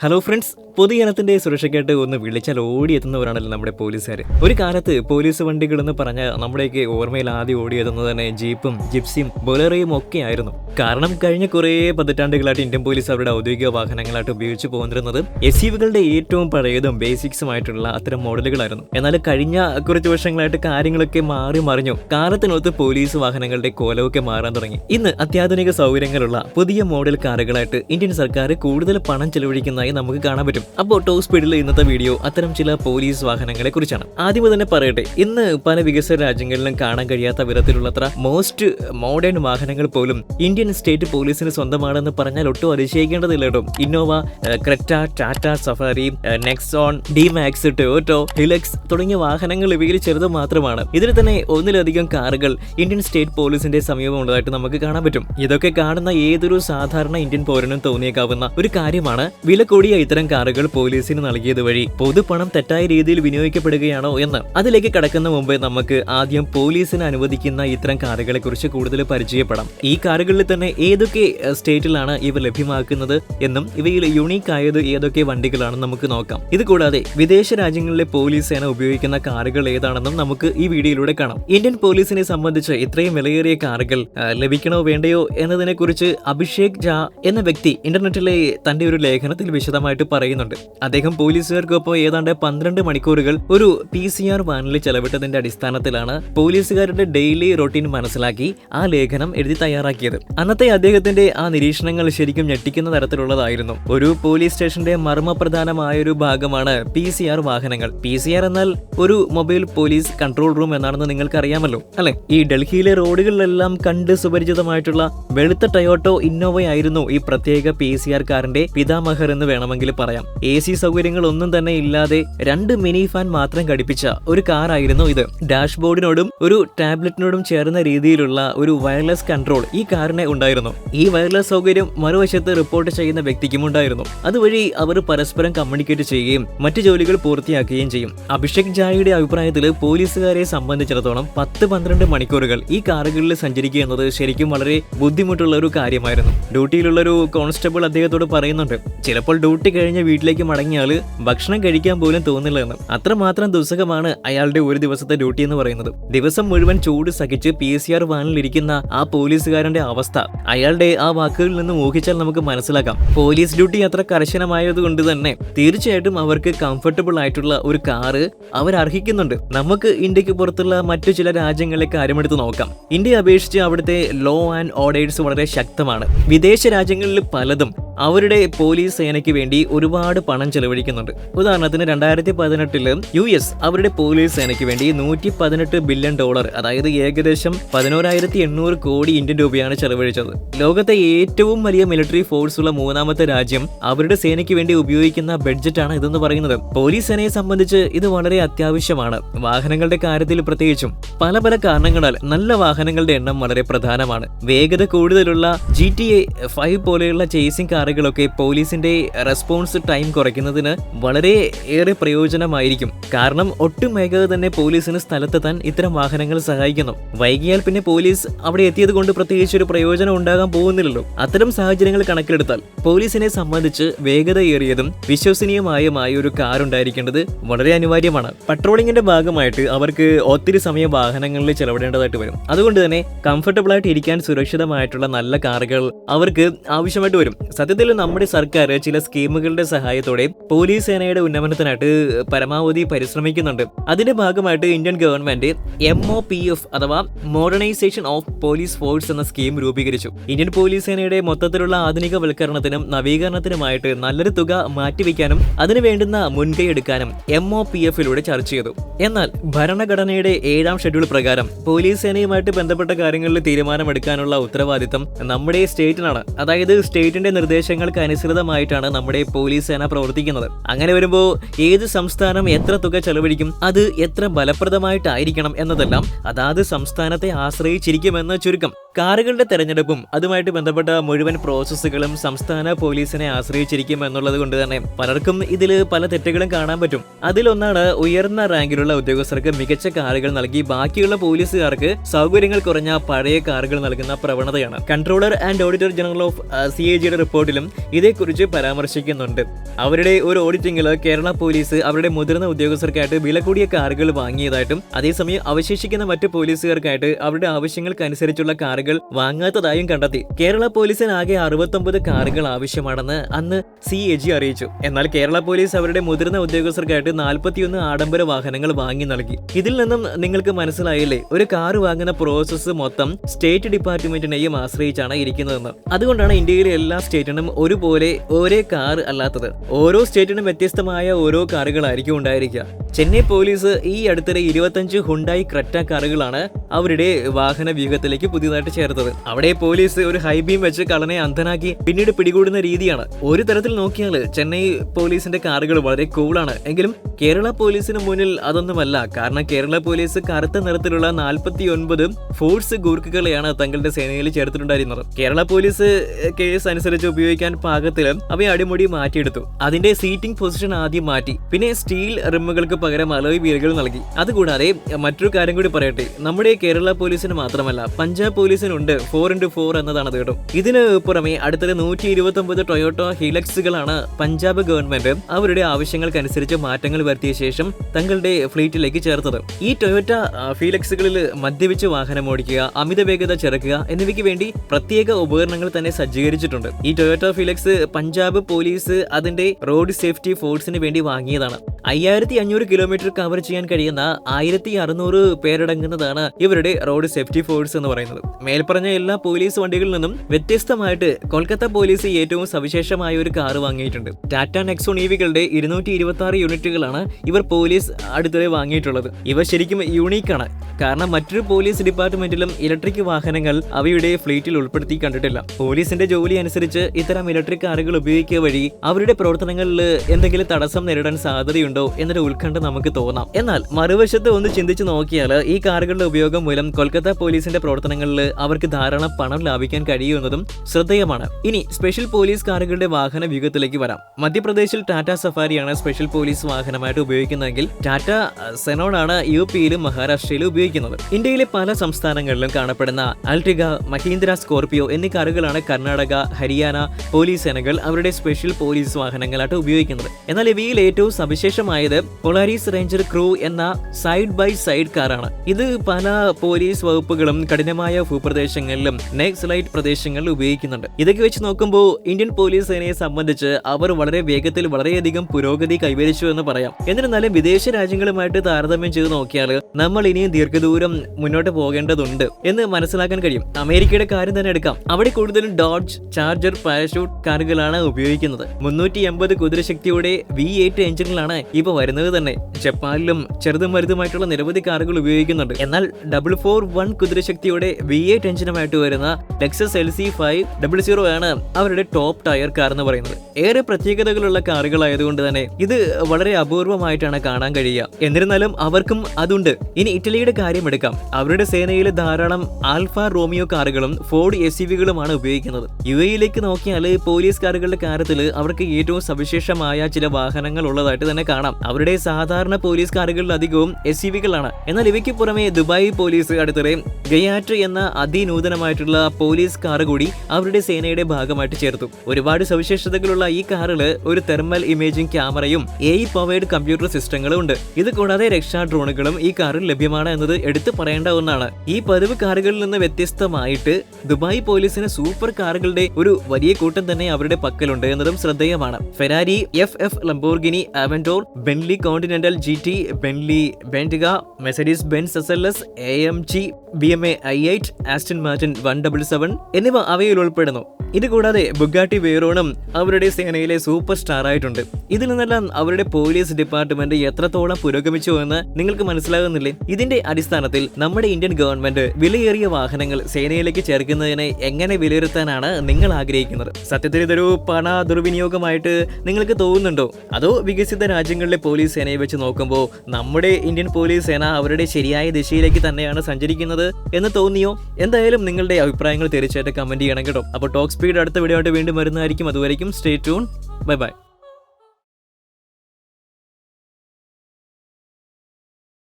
Hello friends പൊതുജനത്തിന്റെ സുരക്ഷയ്ക്കായിട്ട് ഒന്ന് വിളിച്ചാൽ ഓടിയെത്തുന്നവരാണല്ലോ നമ്മുടെ പോലീസുകാർ ഒരു കാലത്ത് പോലീസ് വണ്ടികൾ എന്ന് പറഞ്ഞ നമ്മുടെയൊക്കെ ഓർമ്മയിൽ ആദ്യം ഓടിയെത്തുന്നത് തന്നെ ജീപ്പും ജിപ്സിയും ബൊലറയും ഒക്കെ ആയിരുന്നു. കാരണം കഴിഞ്ഞ കുറേ പതിറ്റാണ്ടുകളായിട്ട് ഇന്ത്യൻ പോലീസ് അവരുടെ ഔദ്യോഗിക വാഹനങ്ങളായിട്ട് ഉപയോഗിച്ച് പോന്നിരുന്നത് എസ് യുവികളുടെ ഏറ്റവും പഴയതും ബേസിക്സുമായിട്ടുള്ള അത്തരം മോഡലുകളായിരുന്നു. എന്നാൽ കഴിഞ്ഞ കുറച്ച് വർഷങ്ങളായിട്ട് കാര്യങ്ങളൊക്കെ മാറി മറിഞ്ഞു. കാലത്തിനൊത്ത് പോലീസ് വാഹനങ്ങളുടെ കോലമൊക്കെ മാറാൻ തുടങ്ങി. ഇന്ന് അത്യാധുനിക സൗകര്യങ്ങളുള്ള പുതിയ മോഡൽ കാറുകളായിട്ട് ഇന്ത്യൻ സർക്കാർ കൂടുതൽ പണം ചെലവഴിക്കുന്നതായി നമുക്ക് കാണാൻ പറ്റും. അപ്പോൾ ടോപ്പ് സ്പീഡിൽ ഇന്നത്തെ വീഡിയോ അത്തരം ചില പോലീസ് വാഹനങ്ങളെ കുറിച്ചാണ്. ആദ്യമേ തന്നെ പറയട്ടെ ഇന്ന് പല വികസിത രാജ്യങ്ങളിലും കാണാൻ കഴിയാത്ത വിധത്തിലുള്ളത്ര മോസ്റ്റ് മോഡേൺ വാഹനങ്ങൾ പോലും ഇന്ത്യൻ സ്റ്റേറ്റ് പോലീസിന് സ്വന്തമാണെന്ന് പറഞ്ഞാൽ ഒട്ടും അതിശയിക്കേണ്ടതില്ല കേട്ടോ. Innova Creta Tata Safari Nexon D Max Toyota Hilux തുടങ്ങിയ വാഹനങ്ങൾ ഇവയിൽ ചെറുത് മാത്രമാണ്. ഇതിൽ തന്നെ ഒന്നിലധികം കാറുകൾ ഇന്ത്യൻ സ്റ്റേറ്റ് പോലീസിന്റെ സമീപമുള്ളതായിട്ട് നമുക്ക് കാണാൻ പറ്റും. ഇതൊക്കെ കാണുന്ന ഏതൊരു സാധാരണ ഇന്ത്യൻ പൗരനും തോന്നിയേക്കാവുന്ന ഒരു കാര്യമാണ് വില കൂടിയ ഇത്തരം കാറുകൾ. പോലീസിന് നൽകിയത് വഴി പൊതുപണം തെറ്റായ രീതിയിൽ വിനിയോഗിക്കപ്പെടുകയാണോ എന്ന്. അതിലേക്ക് കടക്കുന്ന മുമ്പ് നമുക്ക് ആദ്യം പോലീസിന് അനുവദിക്കുന്ന ഇത്തരം കാറുകളെ കുറിച്ച് കൂടുതൽ പരിചയപ്പെടാം. ഈ കാറുകളിൽ തന്നെ ഏതൊക്കെ സ്റ്റേറ്റിലാണ് ഇവ ലഭ്യമാക്കുന്നത് എന്നും ഇവയിൽ യുണീക്ക് ആയത് ഏതൊക്കെ വണ്ടികളാണെന്ന് നമുക്ക് നോക്കാം. ഇത് കൂടാതെ വിദേശ രാജ്യങ്ങളിലെ പോലീസ് സേന ഉപയോഗിക്കുന്ന കാറുകൾ ഏതാണെന്നും നമുക്ക് ഈ വീഡിയോയിലൂടെ കാണാം. ഇന്ത്യൻ പോലീസിനെ സംബന്ധിച്ച് ഇത്രയും വിലയേറിയ കാറുകൾ ലഭിക്കണോ വേണ്ടയോ എന്നതിനെ കുറിച്ച് അഭിഷേക് ജാ എന്ന വ്യക്തി ഇന്റർനെറ്റിലെ തന്റെ ഒരു ലേഖനത്തിൽ വിശദമായിട്ട് പറയുന്നുണ്ട്. അദ്ദേഹം പോലീസുകാർക്കൊപ്പം ഏതാണ്ട് പന്ത്രണ്ട് മണിക്കൂറുകൾ ഒരു പി സി ആർ വാനിൽ ചെലവിട്ടതിന്റെ അടിസ്ഥാനത്തിലാണ് പോലീസുകാരുടെ ഡെയിലി റൊട്ടീൻ മനസ്സിലാക്കി ആ ലേഖനം എഴുതി തയ്യാറാക്കിയത്. അന്നത്തെ അദ്ദേഹത്തിന്റെ ആ നിരീക്ഷണങ്ങൾ ശരിക്കും ഞെട്ടിക്കുന്ന തരത്തിലുള്ളതായിരുന്നു. ഒരു പോലീസ് സ്റ്റേഷന്റെ മർമ്മപ്രധാനമായ ഒരു ഭാഗമാണ് പി സി ആർ വാഹനങ്ങൾ. പി സി ആർ എന്നാൽ ഒരു മൊബൈൽ പോലീസ് കൺട്രോൾ റൂം എന്നാണെന്ന് നിങ്ങൾക്ക് അറിയാമല്ലോ അല്ലെ? ഈ ഡൽഹിയിലെ റോഡുകളിലെല്ലാം കണ്ട് സുപരിചിതമായിട്ടുള്ള വെളുത്ത ടയോട്ടോ ഇന്നോവയായിരുന്നു ഈ പ്രത്യേക പി സി ആർ കാറിന്റെ പിതാമഹർ എന്ന് വേണമെങ്കിൽ പറയാം. എ സി സൗകര്യങ്ങൾ ഒന്നും തന്നെ ഇല്ലാതെ രണ്ട് മിനി ഫാൻ മാത്രം ഘടിപ്പിച്ച ഒരു കാറായിരുന്നു ഇത്. ഡാഷ്ബോർഡിനോടും ഒരു ടാബ്ലറ്റിനോടും ചേർന്ന രീതിയിലുള്ള ഒരു വയർലെസ് കൺട്രോൾ ഈ കാറിന് ഉണ്ടായിരുന്നു. ഈ വയർലെസ് സൗകര്യം മറുവശത്ത് റിപ്പോർട്ട് ചെയ്യുന്ന വ്യക്തിക്കും ഉണ്ടായിരുന്നു. അതുവഴി അവർ പരസ്പരം കമ്മ്യൂണിക്കേറ്റ് ചെയ്യുകയും മറ്റു ജോലികൾ പൂർത്തിയാക്കുകയും ചെയ്യും. അഭിഷേക് ജായിയുടെ അഭിപ്രായത്തിൽ പോലീസുകാരെ സംബന്ധിച്ചിടത്തോളം പത്ത് പന്ത്രണ്ട് മണിക്കൂറുകൾ ഈ കാറുകളിൽ സഞ്ചരിക്കുക എന്നത് ശരിക്കും വളരെ ബുദ്ധിമുട്ടുള്ള ഒരു കാര്യമായിരുന്നു. ഡ്യൂട്ടിയിലുള്ള ഒരു കോൺസ്റ്റബിൾ അദ്ദേഹത്തോട് പറയുന്നുണ്ട് ചിലപ്പോൾ ഡ്യൂട്ടി കഴിഞ്ഞ് വീട്ടിലേക്ക് മടങ്ങിയാൽ ഭക്ഷണം കഴിക്കാൻ പോലും തോന്നില്ല എന്ന് അത്രമാത്രം ദുസ്സഹമാണ് അയാളുടെ ഒരു ദിവസത്തെ ഡ്യൂട്ടി എന്ന് പറയുന്നത്. ദിവസം മുഴുവൻ ചൂട് സഹിച്ച് പി സി ആർ വാനിലിരിക്കുന്ന ആ പോലീസുകാരന്റെ അവസ്ഥ അയാളുടെ ആ വാക്കുകളിൽ നിന്ന് ഊഹിച്ചാൽ നമുക്ക് മനസ്സിലാക്കാം. പോലീസ് ഡ്യൂട്ടി അത്ര കർശനമായത് കൊണ്ട് തന്നെ തീർച്ചയായിട്ടും അവർക്ക് കംഫർട്ടബിൾ ആയിട്ടുള്ള ഒരു കാറ് അവർ അർഹിക്കുന്നുണ്ട്. നമുക്ക് ഇന്ത്യയ്ക്ക് പുറത്തുള്ള മറ്റു ചില രാജ്യങ്ങളെ കാര്യമെടുത്ത് നോക്കാം. ഇന്ത്യയെ അപേക്ഷിച്ച് അവിടുത്തെ ലോ ആൻഡ് ഓർഡേഴ്സ് വളരെ ശക്തമാണ്. വിദേശ രാജ്യങ്ങളിൽ പലതും അവരുടെ പോലീസ് സേനയ്ക്ക് വേണ്ടി ഒരുപാട് പണം ചെലവഴിക്കുന്നുണ്ട്. ഉദാഹരണത്തിന് രണ്ടായിരത്തി പതിനെട്ടിൽ യു എസ് അവരുടെ പോലീസ് സേനയ്ക്ക് വേണ്ടി നൂറ്റി പതിനെട്ട് ബില്യൺ ഡോളർ അതായത് ഏകദേശം പതിനോരായിരത്തി എണ്ണൂറ് കോടി ഇന്ത്യൻ രൂപയാണ് ചെലവഴിച്ചത്. ലോകത്തെ ഏറ്റവും വലിയ മിലിറ്ററി ഫോഴ്സ് ഉള്ള മൂന്നാമത്തെ രാജ്യം അവരുടെ സേനയ്ക്ക് വേണ്ടി ഉപയോഗിക്കുന്ന ബഡ്ജറ്റാണ് ഇതെന്ന് പറയുന്നത്. പോലീസ് സേനയെ സംബന്ധിച്ച് ഇത് വളരെ അത്യാവശ്യമാണ്. വാഹനങ്ങളുടെ കാര്യത്തിൽ പ്രത്യേകിച്ചും പല പല കാരണങ്ങളാൽ നല്ല വാഹനങ്ങളുടെ എണ്ണം വളരെ പ്രധാനമാണ്. വേഗത കൂടുതലുള്ള ജി ടി എ ഫൈവ് പോലെയുള്ള ചേസിംഗ് കാറുകളൊക്കെ പോലീസിന്റെ റെസ്പോൺസ് ടൈം കുറയ്ക്കുന്നതിന് വളരെ ഏറെ പ്രയോജനമായിരിക്കും. കാരണം ഒട്ടും വേഗത തന്നെ പോലീസിന് സ്ഥലത്തെത്താൻ ഇത്തരം വാഹനങ്ങൾ സഹായിക്കുന്നു. വൈകിയാൽ പിന്നെ പോലീസ് അവിടെ എത്തിയത് കൊണ്ട് പ്രത്യേകിച്ച് ഒരു പ്രയോജനം ഉണ്ടാകാൻ പോകുന്നില്ലല്ലോ. അത്തരം സാഹചര്യങ്ങൾ കണക്കിലെടുത്താൽ പോലീസിനെ സംബന്ധിച്ച് വേഗതയേറിയതും വിശ്വസനീയമായ ഒരു കാർ ഉണ്ടായിരിക്കേണ്ടത് വളരെ അനിവാര്യമാണ്. പട്രോളിങ്ങിന്റെ ഭാഗമായിട്ട് അവർക്ക് ഒത്തിരി സമയം വാഹനങ്ങളിൽ ചെലവിടേണ്ടതായിട്ട് വരും. അതുകൊണ്ട് തന്നെ കംഫർട്ടബിൾ ആയിട്ട് ഇരിക്കാൻ സുരക്ഷിതമായിട്ടുള്ള നല്ല കാറുകൾ അവർക്ക് ആവശ്യമായിട്ട് വരും. സത്യത്തിൽ നമ്മുടെ സർക്കാർ ചില സ്കീമുകളുടെ സഹായത്തോടെ പോലീസ് സേനയുടെ ഉന്നമനത്തിനായിട്ട് പരമാവധി പരിശ്രമിക്കുന്നുണ്ട്. അതിന്റെ ഭാഗമായിട്ട് Indian government M O P F അഥവാ മോഡേണൈസേഷൻ ഓഫ് പോലീസ് ഫോഴ്സ് എന്ന സ്കീം രൂപീകരിച്ചു. ഇന്ത്യൻ പോലീസ് സേനയുടെ മൊത്തത്തിലുള്ള ആധുനികവൽക്കരണത്തിനും നവീകരണത്തിനുമായിട്ട് നല്ലൊരു തുക മാറ്റിവെക്കാനും അതിനു വേണ്ടുന്ന മുൻകൈ എടുക്കാനും എം ഒ പി എഫിലൂടെ ചർച്ച ചെയ്തു. എന്നാൽ ഭരണഘടനയുടെ ഏഴാം ഷെഡ്യൂൾ പ്രകാരം പോലീസ് സേനയുമായിട്ട് ബന്ധപ്പെട്ട കാര്യങ്ങളിൽ തീരുമാനമെടുക്കാനുള്ള ഉത്തരവാദിത്തം നമ്മുടെ സ്റ്റേറ്റിനാണ്. അതായത് സ്റ്റേറ്റിന്റെ നിർദ്ദേശങ്ങൾക്ക് അനുസൃതമായിട്ടാണ് നമ്മുടെ പോലീസ് സേന പ്രവർത്തിക്കുന്നത്. അങ്ങനെ വരുമ്പോൾ ഏത് സംസ്ഥാനം എത്ര തുക ചെലവഴിക്കും അത് എത്ര ഫലപ്രദമായിട്ടായിരിക്കണം എന്നതെല്ലാം അതാത് സംസ്ഥാനത്തെ ആശ്രയിച്ചിരിക്കുമെന്ന് ചുരുക്കം. കാറുകളുടെ തെരഞ്ഞെടുപ്പും അതുമായിട്ട് ബന്ധപ്പെട്ട മുഴുവൻ പ്രോസസ്സുകളും സംസ്ഥാന പോലീസിനെ ആശ്രയിച്ചിരിക്കും എന്നുള്ളത് കൊണ്ട് തന്നെ പലർക്കും ഇതിൽ പല തെറ്റുകളും കാണാൻ പറ്റും. അതിലൊന്നാണ് ഉയർന്ന റാങ്കിലുള്ള ഉദ്യോഗസ്ഥർക്ക് മികച്ച കാറുകൾ നൽകി ബാക്കിയുള്ള പോലീസുകാർക്ക് സൗകര്യങ്ങൾ കുറഞ്ഞ പഴയ കാറുകൾ നൽകുന്ന പ്രവണതയാണ്. Controller and auditor general of C A ജിയുടെ റിപ്പോർട്ടിലും ഇതേക്കുറിച്ച് പരാമർശിക്കുന്നുണ്ട്. അവരുടെ ഒരു ഓഡിറ്റിംഗിൽ കേരള പോലീസ് അവരുടെ മുതിർന്ന ഉദ്യോഗസ്ഥർക്കായിട്ട് വില കൂടിയ കാറുകൾ വാങ്ങിയതായിട്ടും അതേസമയം അവശേഷിക്കുന്ന മറ്റ് പോലീസുകാർക്കായിട്ട് അവരുടെ ആവശ്യങ്ങൾക്കനുസരിച്ചുള്ള കാറുകൾ വാങ്ങാത്തതായും കണ്ടെത്തി. കേരള പോലീസിന് ആകെ അറുപത്തൊമ്പത് കാറുകൾ ആവശ്യമാണെന്ന് അന്ന് സി എ ജി അറിയിച്ചു. എന്നാൽ കേരള പോലീസ് അവരുടെ മുതിർന്ന ഉദ്യോഗസ്ഥർക്കായിട്ട് നാൽപ്പത്തിയൊന്ന് ആഡംബര വാഹനങ്ങൾ വാങ്ങി നൽകി. ഇതിൽ നിന്നും നിങ്ങൾക്ക് മനസ്സിലായില്ലേ? ഒരു കാർ വാങ്ങുന്ന പ്രോസസ്സ് മൊത്തം സ്റ്റേറ്റ് ഡിപ്പാർട്ട്മെന്റിനെയും ആശ്രയിച്ചാണ് ഇരിക്കുന്നതെന്ന്. അതുകൊണ്ടാണ് ഇന്ത്യയിലെ എല്ലാ സ്റ്റേറ്റിനും ഒരുപോലെ ഒരേ കാർ അല്ലാത്തത്. ഓരോ സ്റ്റേറ്റിനും വ്യത്യസ്തമായ ഓരോ കാറുകളായിരിക്കും ഉണ്ടായിരിക്കുക. ചെന്നൈ പോലീസ് ഈ അടുത്തിടെ ഇരുപത്തഞ്ച് ഹുണ്ടായി ക്രെറ്റ കാറുകളാണ് അവരുടെ വാഹന വ്യൂഹത്തിലേക്ക് പുതിയതായിട്ട് ചേർത്തത്. അവിടെ പോലീസ് ഒരു ഹൈബീം വെച്ച് കളനെ അന്ധനാക്കി പിന്നീട് പിടികൂടുന്ന രീതിയാണ്. ഒരു തരത്തിൽ നോക്കിയാൽ ചെന്നൈ പോലീസിന്റെ കാറുകൾ വളരെ കൂളാണ്. എങ്കിലും കേരള പോലീസിന് മുന്നിൽ അതൊന്നുമല്ല. കാരണം കേരള പോലീസ് കറുത്ത നിറത്തിലുള്ള നാൽപ്പത്തി ഒൻപത് ഫോഴ്സ് ഗൂർക്കുകളെയാണ് തങ്ങളുടെ സേനയിൽ ചേർത്തിട്ടുണ്ടായിരുന്നത്. കേരള പോലീസ് കേസ് അനുസരിച്ച് ഉപയോഗിക്കാൻ പാകത്തിൽ അവയെ അടിമുടി മാറ്റിയെടുത്തു. അതിന്റെ സീറ്റിംഗ് പൊസിഷൻ ആദ്യം മാറ്റി. പിന്നെ സ്റ്റീൽ റിമ്മുകൾക്ക് പകരം അലോയ് വീലുകൾ നൽകി. അതുകൂടാതെ മറ്റൊരു കാര്യം കൂടി പറയട്ടെ. നമ്മുടെ കേരള പോലീസിന് മാത്രമല്ല പഞ്ചാബ് പോലീസിനുണ്ട് ഫോർ ഇന്റു ഫോർ എന്നതാണ് കേട്ടോ ഇതിന് പുറമെ അടുത്തത് നൂറ്റി ഇരുപത്തി ഒമ്പത് ടൊയോട്ടോ ഹിലക്സുകളാണ് പഞ്ചാബ് ഗവൺമെന്റ് അവരുടെ ആവശ്യങ്ങൾക്കനുസരിച്ച് മാറ്റങ്ങൾ വരുത്തിയ ശേഷം തങ്ങളുടെ ഫ്ലീറ്റിലേക്ക് ചേർത്തത്. ഈ ടൊയോറ്റ ഫീലക്സുകളിൽ മദ്യപിച്ച് വാഹനം ഓടിക്കുക അമിത വേഗത ചെറുക്കുക എന്നിവയ്ക്ക് വേണ്ടി പ്രത്യേക ഉപകരണങ്ങൾ തന്നെ സജ്ജീകരിച്ചിട്ടുണ്ട്. ഈ ടൊയോറ്റ ഫീലക്സ് പഞ്ചാബ് പോലീസ് അതിന്റെ റോഡ് സേഫ്റ്റി ഫോഴ്സിന് വേണ്ടി വാങ്ങിയതാണ്. അയ്യായിരത്തി അഞ്ഞൂറ് കിലോമീറ്റർ കവർ ചെയ്യാൻ കഴിയുന്ന ആയിരത്തി അറുന്നൂറ് പേരടങ്ങുന്നതാണ് ഇവരുടെ റോഡ് സേഫ്റ്റി ഫോഴ്സ് എന്ന് പറയുന്നത്. മേൽപ്പറഞ്ഞ എല്ലാ പോലീസ് വണ്ടികളിൽ നിന്നും വ്യത്യസ്തമായിട്ട് കൊൽക്കത്ത പോലീസ് ഏറ്റവും സവിശേഷമായ ഒരു കാർ വാങ്ങിയിട്ടുണ്ട്. ടാറ്റ നെക്സോൺ ഇവികളുടെ ഇരുന്നൂറ്റി ഇരുപത്തി ആറ് യൂണിറ്റുകളാണ് ഇവർ പോലീസ് അടുത്തിടെ വാങ്ങിയിട്ടുള്ളത്. ഇവ ശരിക്കും യൂണീക്കാണ് കാരണം മറ്റൊരു പോലീസ് ഡിപ്പാർട്ട്മെന്റിലും ഇലക്ട്രിക് വാഹനങ്ങൾ അവയുടെ ഫ്ലീറ്റിൽ ഉൾപ്പെടുത്തി കണ്ടിട്ടില്ല. പോലീസിന്റെ ജോലി അനുസരിച്ച് ഇത്തരം ഇലക്ട്രിക് കാറുകൾ ഉപയോഗിക്കുക വഴി അവരുടെ പ്രവർത്തനങ്ങളിൽ എന്തെങ്കിലും തടസ്സം നേരിടാൻ സാധ്യതയുണ്ടോ? എന്നൊരു ഉത്കണ്ഠ നമുക്ക് തോന്നാം. എന്നാൽ മറുവശത്ത് ഒന്ന് ചിന്തിച്ചു നോക്കിയാൽ ഈ കാറുകളുടെ ഉപയോഗം മൂലം കൊൽക്കത്ത പോലീസിന്റെ പ്രവർത്തനങ്ങളിൽ അവർക്ക് ധാരാളം പണം ലാഭിക്കാൻ കഴിയുമെന്നതും ശ്രദ്ധേയമാണ്. ഇനി സ്പെഷ്യൽ പോലീസ് കാറുകളുടെ വാഹന വ്യൂഹത്തിലേക്ക് വരാം. മധ്യപ്രദേശിൽ ടാറ്റ സഫാരിയാണ് സ്പെഷ്യൽ പോലീസ് വാഹനമായിട്ട് ഉപയോഗിക്കുന്നതെങ്കിൽ ടാറ്റ സെനോൺ ആണ് യു പിയിലും മഹാരാഷ്ട്രയിലും ഉപയോഗിക്കുന്നത്. ഇന്ത്യയിലെ പല സംസ്ഥാനങ്ങളിലും കാണപ്പെടുന്ന അൾട്ടിഗ മഹീന്ദ്ര സ്കോർപിയോ എന്നീ കാറുകളാണ് കർണാടക ഹരിയാന പോലീസ് സേനകൾ അവരുടെ സ്പെഷ്യൽ പോലീസ് വാഹനങ്ങളായിട്ട് ഉപയോഗിക്കുന്നത്. എന്നാൽ ഇവയിൽ ഏറ്റവും സവിശേഷമായത് പൊളാരിസ് റേഞ്ചർ ക്രൂ എന്ന സൈഡ് ബൈ സൈഡ് കാറാണ്. ഇത് പല പോലീസ് വകുപ്പുകളും കഠിനമായ ഭൂപ്രദേശങ്ങളിലും നെക്സലൈറ്റ് പ്രദേശങ്ങളിലും ഉപയോഗിക്കുന്നുണ്ട്. ഇതൊക്കെ വെച്ച് നോക്കുമ്പോൾ ഇന്ത്യൻ പോലീസ് സേനയെ സംബന്ധിച്ച് അവർ വളരെ വേഗത്തിൽ വളരെയധികം പുരോഗതി കൈവരിച്ചു എന്ന് പറയാം. എന്നിരുന്നാലും വിദേശ രാജ്യങ്ങളുമായിട്ട് താരതമ്യം ചെയ്ത് നോക്കിയാൽ നമ്മൾ ഇനിയും ദീർഘദൂരം മുന്നോട്ട് പോകേണ്ടതുണ്ട് എന്ന് മനസ്സിലാക്കാൻ കഴിയും. അമേരിക്കയുടെ കാര്യം തന്നെ എടുക്കാം. അവിടെ കൂടുതലും ഡോഡ്ജ് ചാർജർ പാരഷൂട്ട് കാറുകളാണ് ഉപയോഗിക്കുന്നത്. മുന്നൂറ്റി എൺപത് കുതിരശക്തിയുടെ വി എയ്റ്റ് എഞ്ചിനിലാണ് ഇവ വരുന്നത് തന്നെ. ജപ്പാനിലും ചെറുതും വലുതുമായിട്ടുള്ള നിരവധി കാറുകൾ ഉപയോഗിക്കുന്നുണ്ട്. എന്നാൽ ഡബിൾ ഫോർ വൺ കുതിരശക്തിയുടെ വി എയ്റ്റ് എഞ്ചിനുമായിട്ട് വരുന്ന Lexus L C five double zero ആണ് അവരുടെ ടോപ്പ് ടയർ കാർ എന്ന് പറയുന്നത്. ഏറെ പ്രത്യേകതകളുള്ള കാറുകളായതുകൊണ്ട് തന്നെ ഇത് വളരെ അപൂർവമായിട്ടാണ് കാണാൻ കഴിയുക. എന്നിരുന്നാലും അവർക്കും അതുണ്ട്. ഇനി ഇറ്റലിയുടെ കാര്യം എടുക്കാം. അവരുടെ സേനയിലെ ധാരാളം ആൽഫ റോമിയോ കാറുകളും ഫോർഡ് എസ് യുവികളുമാണ് ഉപയോഗിക്കുന്നത്. യു എയിലേക്ക് നോക്കിയാൽ പോലീസ് കാറുകളുടെ കാര്യത്തിൽ അവർക്ക് ഏറ്റവും സവിശേഷമായ ചില വാഹനങ്ങൾ ഉള്ളതായിട്ട് തന്നെ കാണാം. അവരുടെ സാധാരണ പോലീസ് കാറുകളിൽ അധികവും എസ് യു വികളാണ് എന്നാൽ ഇവയ്ക്ക് പുറമെ ദുബായ് പോലീസ് അടുത്തിടെ ഗയാറ്റ് എന്ന അതിനൂതനമായിട്ടുള്ള പോലീസ് കാർ കൂടി അവരുടെ സേനയുടെ ഭാഗമായിട്ട് ചേർത്തു. ഒരുപാട് സവിശേഷതകളുള്ള ഈ കാറിൽ ഒരു തെർമൽ ഇമേജിംഗ് ക്യാമറയും എ പവേഡ് കമ്പ്യൂട്ടർ സിസ്റ്റങ്ങളും ഉണ്ട്. ഇത് കൂടാതെ രക്ഷാ ഡ്രോണുകളും ഈ കാറിൽ ലഭ്യമാണ് എന്നത് എടുത്തു പറയേണ്ട ഒന്നാണ്. ഈ പതിവ് കാറുകളിൽ നിന്ന് വ്യത്യസ്തമായിട്ട് ദുബായ് പോലീസിന് സൂപ്പർ കാറുകളുടെ ഒരു വലിയ കൂട്ടം തന്നെ അവരുടെ പക്കലുണ്ട് എന്നതും ശ്രദ്ധേയമാണ്. Ferrari F F Lamborghini Aventador Bentley Continental G T Bentley Bentayga Mercedes Benz S L S A M G B M A I eight Aston Martin one double seven എന്നിവ അവയിൽ ഉൾപ്പെടുന്നു. ഇത് കൂടാതെ ബുഗാട്ടി വേറോണും അവരുടെ സേനയിലെ സൂപ്പർ സ്റ്റാർ ആയിട്ടുണ്ട് ഇതിൽ നിന്നെല്ലാം അവരുടെ പോലീസ് ഡിപ്പാർട്ട്മെന്റ് എത്രത്തോളം പുരോഗമിച്ചു എന്ന് നിങ്ങൾക്ക് മനസ്സിലാകുന്നില്ലേ? ഇതിന്റെ അടിസ്ഥാനത്തിൽ നമ്മുടെ ഇന്ത്യൻ ഗവൺമെന്റ് വിലയേറിയ വാഹനങ്ങൾ സേനയിലേക്ക് ചേർക്കുന്നതിനെ എങ്ങനെ വിലയിരുത്താനാണ് നിങ്ങൾ ആഗ്രഹിക്കുന്നത്? സത്യത്തിൽ ഇതൊരു പണ ദുർവിനിയോഗമായിട്ട് നിങ്ങൾക്ക് തോന്നുന്നുണ്ടോ? അതോ വികസിത രാജ്യങ്ങളിലെ പോലീസ് സേനയെ വെച്ച് നോക്കുമ്പോൾ നമ്മുടെ ഇന്ത്യൻ പോലീസ് സേന അവരുടെ ശരിയായ ദിശയിലേക്ക് തന്നെയാണ് സഞ്ചരിക്കുന്നത് എന്ന് തോന്നിയോ? എന്തായാലും നിങ്ങളുടെ അഭിപ്രായങ്ങൾ തീർച്ചയായിട്ടും കമന്റ് ചെയ്യണം കേട്ടോ. അപ്പോൾ ടോക്ക് സ്പീഡ് അടുത്ത വീഡിയോ ആയിട്ട് വീണ്ടും വരുന്നതായിരിക്കും. അതുവരെയും സ്റ്റേ ട്യൂൺ ബൈ ബൈ